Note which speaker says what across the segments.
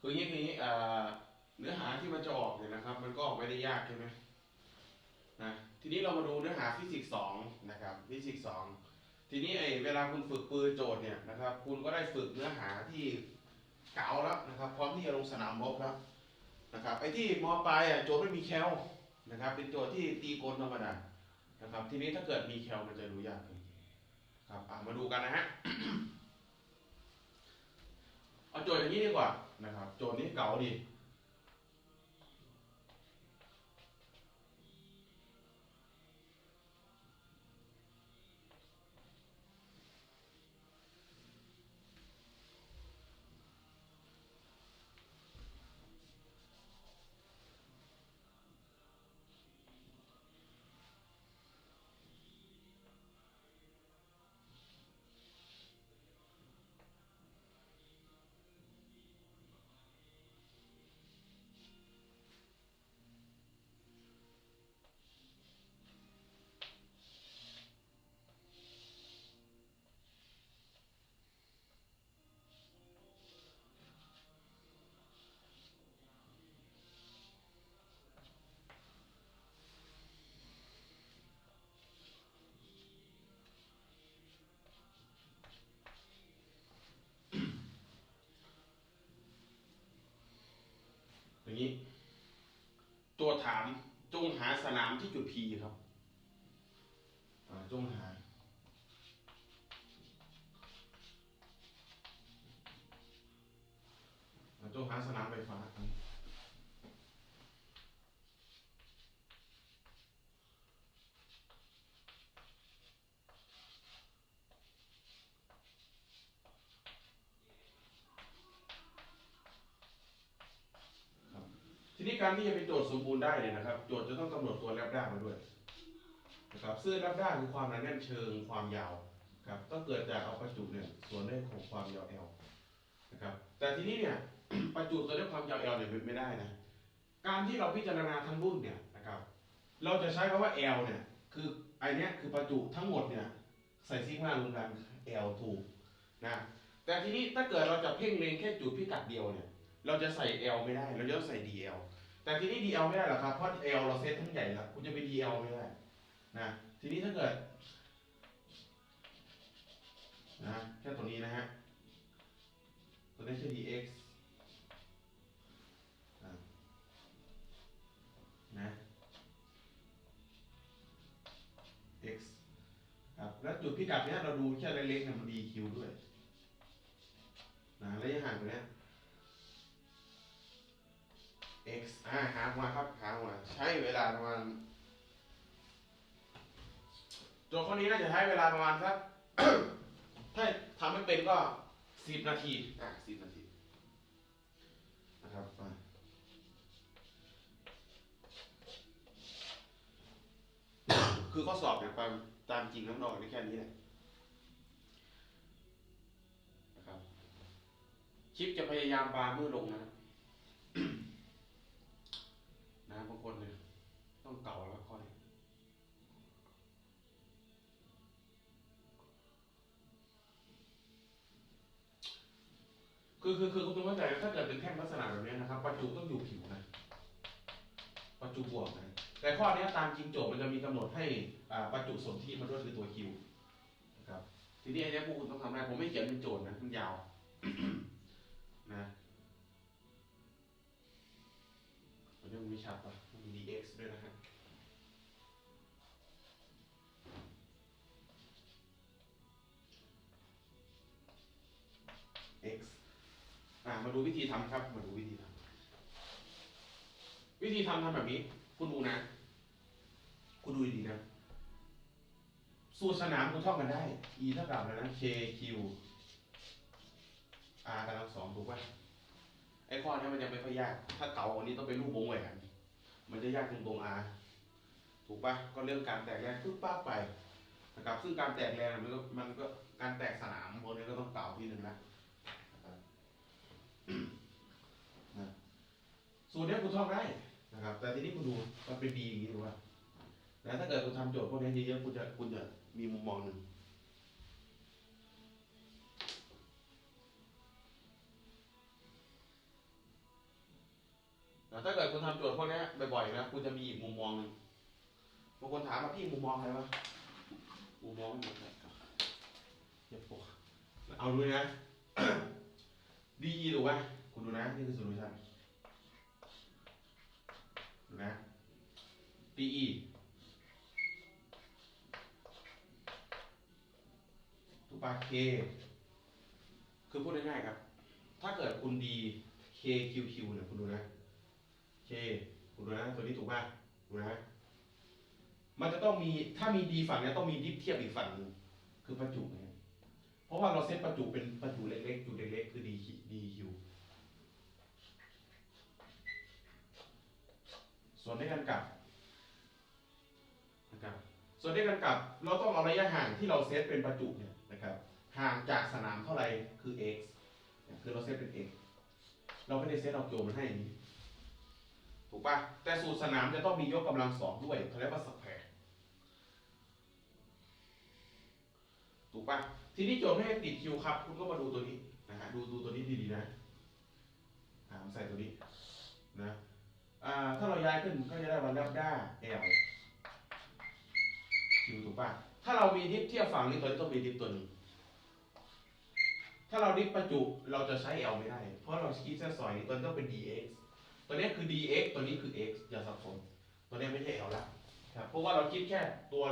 Speaker 1: คืออย่างนี้คืออย่างนี้เนื้อหาที่มันจะออกเนี่ยนะครับ มันก็ออกไม่ได้ยากใช่ไหมนะทีนี้เรามาดูเนื้อหาฟิสิกส์สองนะครับฟิสิกส์สองทีนี้ไอ้เวลาคุณฝึกปืนโจทย์เนี่ยนะครับ คุณก็ได้ฝึกเนื้อหาที่เก่าแล้วนะครับพร้อมที่จะลงสนามรบแล้วนะครับไอ้ที่มปลายอะโจทย์ไม่มีแคลนะครับ เป็นโจทย์ที่ตีกลธรรมดานะครับ ทีนี้ถ้าเกิดมีแคลมันจะรู้ยากขึ้นครับมาดูกันนะฮะเอาโจทย์อย่างนี้ดีกว่า โจทย์นี้เก่าดี ตัวถามจงหาสนามที่จุด P ครับจงหา จงหาสนามไฟฟ้า การที่จะเป็นโจทย์สมบูรณ์ได้เนี่ยนะครับ โจทย์จะต้องกำหนดตัวแลบด้ามาด้วยนะครับซึ่งแลบด้าคือความหนาแน่นเชิงความยาวครับก็เกิดจากเอาประจุเนี่ยส่วนด้วยของความยาว L นะครับแต่ทีนี้เนี่ยประจุตัวด้วยความยาว L เนี่ยเป็นไม่ได้นะการที่เราพิจารณาทั้งรุ่นเนี่ยนะครับ เราจะใช้คำว่า L เนี่ยคือไอเนี้ยคือประจุทั้งหมดเนี่ยใส่ซิกมารวมกัน L ถูกนะแต่ทีนี้ถ้าเกิดเราจะเพ่งเล็งแค่จุดพิกัดเดียวเนี่ย เราจะใส่ L ไม่ได้ เราจะต้องใส่ DL แต่ทีนี้ DL ไม่ได้หรอกครับ เพราะ L เราเซตทั้งใหญ่แล้ว คุณจะไป DL ไม่ได้นะ ทีนี้ถ้าเกิดนะแค่ตัวนี้นะฮะ ตัวนี้คือ dx อะนะ x ครับแล้วจุดพิกัดเนี้ยเราดูแค่เล็กๆเนี่ยมัน dq ด้วยนะระยะห่างตรงเนี้ย x อ่าหามาครับหามาใช้เวลาประมาณโจทย์ข้อนี้น่าจะใช้เวลาประมาณสัก ถ้าทำไม่เป็นก็สิบนาที อะสิบนาทีนะครับมาคือข้อสอบเนี่ยตามตามจริงน้ำนอกได้แค่นี้แหละนะครับคลิปจะพยายามบาร์เมื่อลงนะ นะบางคนเนี่ย ต้องเก่าแล้วค่อย คือคือคือคุณต้องเข้าใจถ้าเกิดเป็นแท่งลักษณะแบบนี้นะครับประจุต้องอยู่ผิวนะประจุบวกนะแต่ข้อนี้ตามจริงโจทย์มันจะมีกำหนดให้อ่าประจุสนธิมาด้วยคือตัวคิวนะครับทีนี้ไอ้เนี้พวกคุณต้องทำอะได้ผมไม่เขียนเป็นโจทย์นะมันยาวนะ ตัวนี้นไม่ชัดปะมันมี dx ด้วยนะฮะ x อ่ามาดูวิธีทำครับ มาดูวิธีทำวิธีทำทำแบบนี้ คุณดูนะ คุณดูดีนะ สูตรสนามคุณท่องกันได้ e เท่ากับอะไรนะ k q r กำลังสองถูกป่ะ ไอ้ข้อนี้มันยังไม่ค่อยยาก ถ้าเก่ากว่านี้ต้องเป็นรูปวงแหวน มันจะยากตรงตรง r ถูกปะก็เรื่องการแตกแรงปึ๊บปั๊บไปนะครับ ซึ่งการแตกแรงมันก็มันก็การแตกสนามพวกนี้ก็ต้องเก่าทีหนึ่งนะนะสูตรนี้คุณท่องได้นะครับ แต่ทีนี้คุณดูมันเป็นดีอย่างนี้ถูกป่ะแล้วถ้าเกิดคุณทำโจทย์พวกนี้เยอะๆคุณจะคุณจะมีมุมมองหนึ่ง ถ้าเกิดคุณทำโจทย์พวกนี้บ่อยๆนะคุณจะมีอีกมุมมองหนึงบางคนถามว่าพี่มุมมองอะไรวะมุมมองไม่หมดเลยเจ็บปวดเอาดูนะดีถูกป่ะคุณดูนะนี่คือโซลูชันดูนะ DE ถูกป่ะ K คือพูดง่ายๆครับ ถ้าเกิดคุณ D K Q Q เนี่ยคุณดูนะ K คุณดูนะตัวนี้ถูกป่ะดูนะมันจะต้องมีถ้ามี D ฝั่งนี้ต้องมีดิฟเทียบอีกฝั่งนึงคือประจุเนี่ยเพราะว่าเราเซตประจุเป็นประจุเล็กๆจุดเล็กๆคือ D D Q ส่วนในการกลับนะครับส่วนในการกลับเราต้องเอาระยะห่างที่เราเซตเป็นประจุเนี่ยนะครับห่างจากสนามเท่าไหร่คือ x คือเราเซตเป็น x เราไม่ได้เซตเอาโจมันให้อย่างนี้ ถูกปะแต่สูตรสนามจะต้องมียกกำลังสองด้วยเขาเรียกว่าสแควร์ถูกปะทีนี้โจทย์ไม่ให้ติดคิวครับ คุณก็มาดูตัวนี้นะฮะดูดูตัวนี้ดีๆนะอ่ามใส่ตัวนี้นะอ่าถ้าเราย้ายขึ้นก็จะได้วันแลบด้า L คิวถูกปะถ้าเรามีดิฟเทียบฝั่งนี้ตัวนี้ต้องมีดิฟตัวนี้ถ้าเราดิฟประจุเราจะใช้ L ไม่ได้ เพราะเราคิดเส้นซอยนี้ตัวนี้ต้องเป็น dx ตัวนี้คือ dx ตัวนี้คือ x อย่าสับสน ตัวนี้ไม่ใช่ L ละครับ เพราะว่าเราคิดแค่ตัว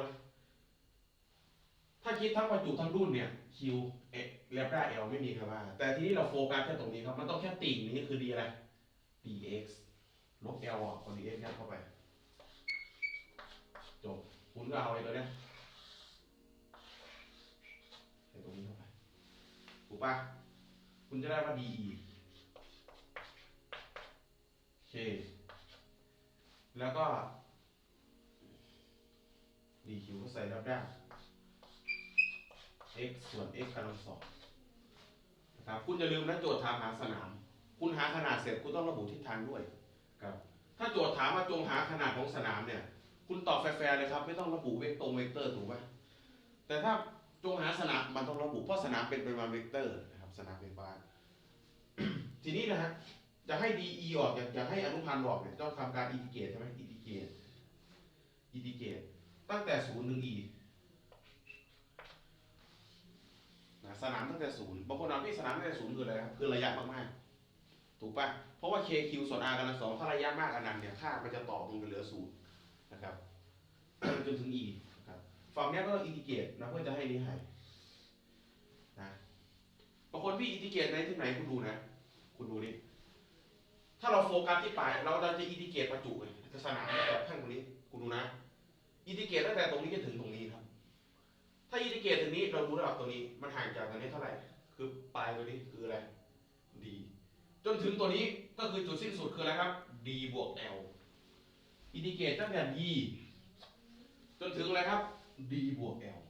Speaker 1: ถ้าคิดทั้งประจุทั้งรุ่นเนี่ย q เอแลบด้า L ไม่มีคำว่า แต่ทีนี้เราโฟกัสแค่ตรงนี้ครับ มันต้องแค่ติ่งนี้คือ d อะไร dx ลบ L อะคน dx ยัดเข้าไป จบ คุณก็เอาไอ้ตัวเนี้ยใส่ตรงนี้เข้าไป ถูกปะคุณจะได้ว่า DE โอ เค แล้วก็ DQ ก็ใส่รับได้ x ส่วน x กำลังสองนะครับคุณอย่าลืมนะโจทย์ถามหาสนาม คุณหาขนาดเสร็จคุณต้องระบุทิศทางด้วยครับ ถ้าโจทย์ถามว่าจงหาขนาดของสนามเนี่ย คุณตอบแฟร์ๆเลยครับ ไม่ต้องระบุเวกตรงเวกเตอร์ถูกไหมแต่ถ้าจงหาสนามมันต้องระบุเพราะสนามเป็นปริมาณเวกเตอร์นะครับ สนามเป็นบานทีนี้นะฮะ จะให้ DE ออกอยากอยากให้อนุพันธ์ออกเนี่ยต้องทำการอินทิเกรตใช่ไหมอินทิเกรตอินทิเกรตตั้งแต่ศูนย์ถึง E นะสนามตั้งแต่ศูนย์บางคนถามพี่สนามตั้งแต่ศูนย์คืออะไรครับคือระยะมากๆ ถูกปะเพราะว่า KQ ส่วน R กำลังสองถ้าระยะมากอนันนั้นเนี่ยค่ามันจะต่อลงไปเหลือศูนย์นะครับจนถึง E นะครับฝั่งนี้ก็ต้องอินทิเกรตนะเพื่อจะให้นี้ให้นะบางคนพี่อินทิเกรตในที่ไหนคุณดูนะ คุณดูนี่ ถ้าเราโฟกัสที่ปลายเราเราจะอินทิเกรตประจุเลยจะสนามแบบข้างตรงนี้คุณดูนะอินทิเกรตตั้งแต่ตรงนี้จนถึงตรงนี้ครับ ถ้าอินทิเกรตตรงนี้เรารู้ระดับตรงนี้ มันห่างจากตรงนี้เท่าไหร่ คือปลายตัวนี้คืออะไร d จนถึงตัวนี้ก็คือจุดสิ้นสุดคืออะไรครับ d บวก l อินทิเกรตตั้งแต่ d จนถึงอะไรครับ d บวก l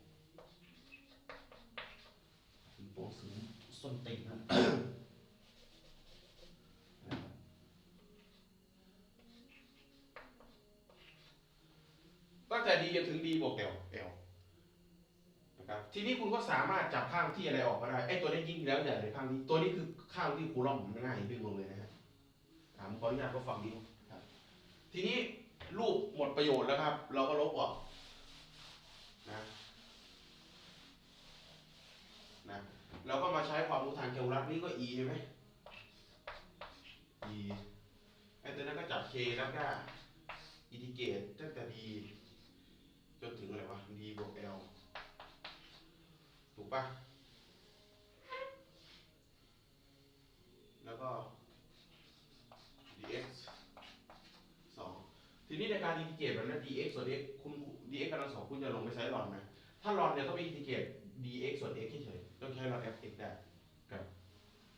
Speaker 1: ถึงโปรสูงส้นติ่งนะ ตั้งแต่ d จนถึง d บวก l l นะครับทีนี้คุณก็สามารถจับข้างที่อะไรออกก็ได้ไอ้ตัวนี้ยิ่งแล้วใหญ่เลยข้างนี้ ตัวนี้คือข้างที่คูลอมมันง่ายวิ่งลงเลยนะฮะถามขออนุญาตก็ฟังนี้ครับ ทีนี้รูปหมดประโยชน์แล้วครับ เราก็ลบออกนะนะเราก็มาใช้ความรู้ทางแคลคูลัสนี่ก็ e ใช่ไหม e ไอ้ตัวนั้นก็จับ k แล้วก็อินทิเกรตตั้งแต่ d จนถึงอะไร วะ d บวก l ถูกปะแล้วก็ dx สองทีนี้ในการอินทิเกรตแบบนั้น dx ส่วน x คุณ dx กำลังสองคุณจะลงไปใช้หลอดไหมถ้าหลอดเนี่ยต้องไปอินทิเกรต dx ส่วน x เฉยๆต้องใช้หลอด fx ได้ครับ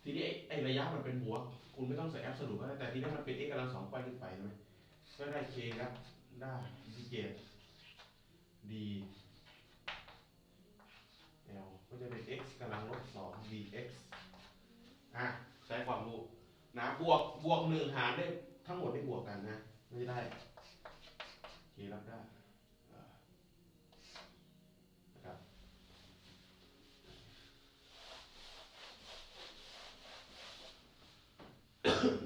Speaker 1: ทีนี้ไอ้ระยะมันเป็นบวก คุณไม่ต้องใส่ absolute ก็ได้แต่ทีนี้มันเป็น x กำลังสองไปขึ้นไปใช่ไหมก็ได้ k ครับได้อินทิเกรต d l ก็จะเป็น x กำลังลบสอง dx อะใช้ความรู้นะบวกบวกหนึ่งหารได้ทั้งหมดได้บวกกันนะ ไม่ได้ k รับได้นะครับ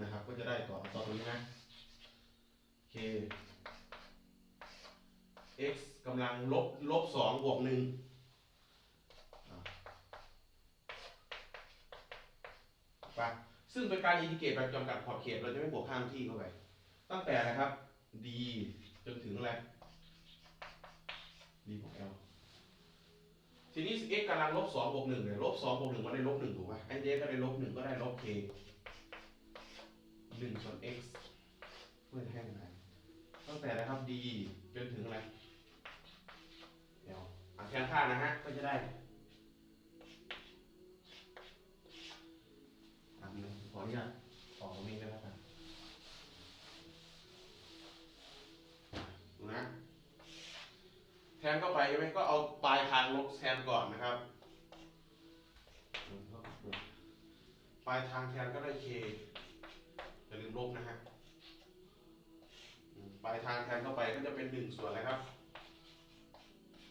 Speaker 1: นะครับ ก็จะได้ต่อต่อตรงนี้นะ k x กำลังลบลบสองบวกหนึ่งไปซึ่งเป็นการอินทิเกรตแบบจำกัดขอบเขตเราจะไม่บวกข้ามที่เข้าไป ตั้งแต่นะครับ d จนถึงอะไร d บวก l ทีนี้ x กำลังลบสองบวกหนึ่งเนี่ยลบสองบวกหนึ่งมันได้ลบหนึ่งถูกป่ะไอ้เจก็ได้ลบหนึ่งก็ได้ลบ k หนึ่งส่วน x เพื่อให้อะไรตั้งแต่นะครับ d จนถึงอะไร l อะแทนค่านะฮะ ก็จะได้อันหนึงขออนุญาตออกตรงนี้ได้แล้วกันดูนะ แทนเข้าไปใช่ไหมก็เอาปลายทางลบแทนก่อนนะครับปลายทางแทนก็ได้ k อย่าลืมลบนะฮะอืมปลายทางแทนเข้าไปก็จะเป็นหนึ่งส่วนอะไรครับ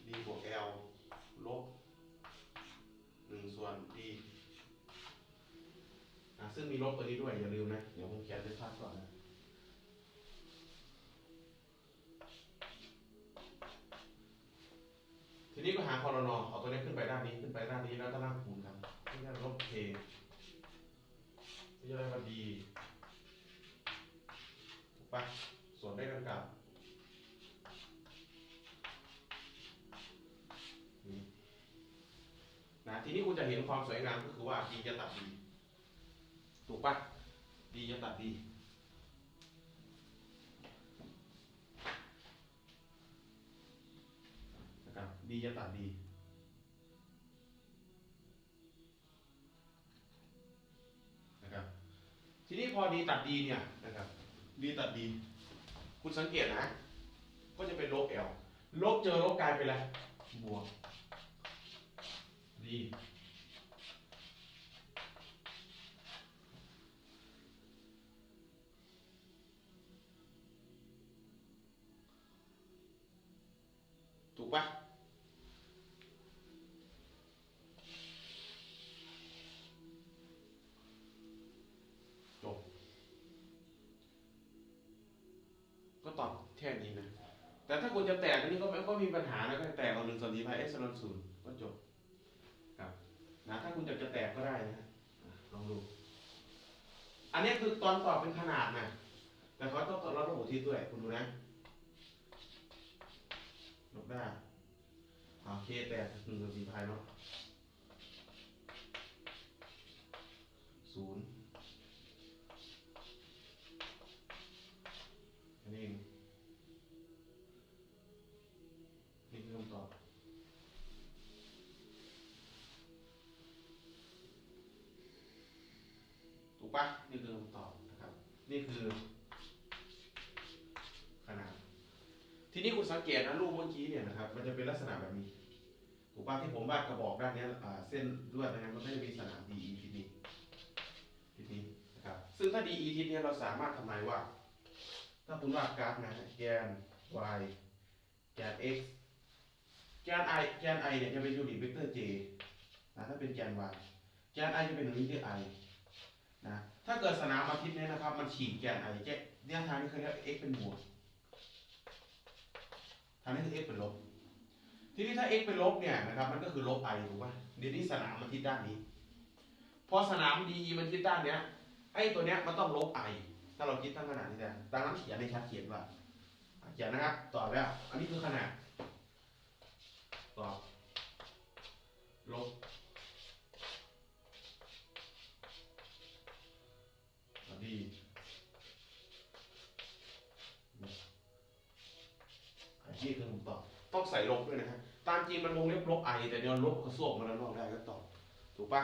Speaker 1: d บวก l ลบหนึ่งส่วน d อะซึ่งมีลบตัวนี้ด้วยอย่าลืมนะ เดี๋ยวผมเขียนด้วยภาพก่อนนะทีนี้ก็หาคอรนอเอาตัวนี้ขึ้นไปด้านนี้ขึ้นไปด้านนี้แล้วก็นั่งคูณกันก็จะลบ k ก็จะได้ว่า d ถูกปะส่วนได้ดังกล่าวนี่ นะทีนี้คุณจะเห็นความสวยงามก็คือว่า d จะตัด d ถูกปะ d จะตัด d นะครับ d จะตัด d นะครับ ทีนี้พอ d ตัด d เนี่ยนะครับ d ตัด d คุณสังเกตนะ ก็จะเป็นลบ l ลบเจอลบกลายเป็นอะไรบวก d ถูกปะจบ ก็ตอบแค่นี้นะ แต่ถ้าคุณจะแตกอันนี้ก็ไม่ก็มีปัญหานะก็แตกเอาหนึ่งส่วนสี่พายเอสลอนศูนย์ คุณอยากจะแตกก็ได้นะลองดู อันนี้คือตอนตอบเป็นขนาดนะแต่เขาต้องเราต้องอุทิศด้วย คุณดูนะลบได้โอเคแตกหนึ่งส่วนสี่พายเนาะศูนย์ ปะนี่คือคำตอบนะครับ นี่คือ ขนาด ทีนี้คุณสังเกตนะรูปเมื่อกี้เนี่ยนะครับ มันจะเป็นลักษณะแบบนี้ถูกป่ะที่ผมวาดกระบอกด้านนี้เส้นลวดนะครับมันก็จะมีสนาม DE ทิศนี้ทิศนี้นะครับ ซึ่งถ้า DE ทิศเนี้ยเราสามารถทำนายว่า ถ้าคุณวาดกราฟนะแกน y แกน x แกน i แกน i เนี่ยจะเป็นยูนิตเวกเตอร์ j นะถ้าเป็นแกน y แกน i จะเป็นยูนิต i นะถ้าเกิดสนามอาทิตย์เนี่ยนะครับ มันฉีกแกน i แกนเนี่ยทางนี้เขาเรียก x เป็นบวกทางนี้คือ x เป็นลบ ทีนี้ถ้า x เป็นลบเนี่ยนะครับ มันก็คือลบ i ถูกป่ะเดี๋ยวนี้สนามมันทิศด้านนี้ พอสนาม d มันทิศด้านเนี้ยไอ้ตัวเนี้ยมันต้องลบ i ถ้าเราคิดตั้งขนาดนี้ได้ดังนั้นเขียนในชัดเขียนว่าอะเขียนนะครับ ต่อบแล้ว อันนี้คือขนาด ต้องใส่ลบด้วยนะฮะตามจริงมันวงเล็บลบไอแต่เดี๋ยวลบกระซวกมันแล้วนอกได้ก็ตอบถูกปะ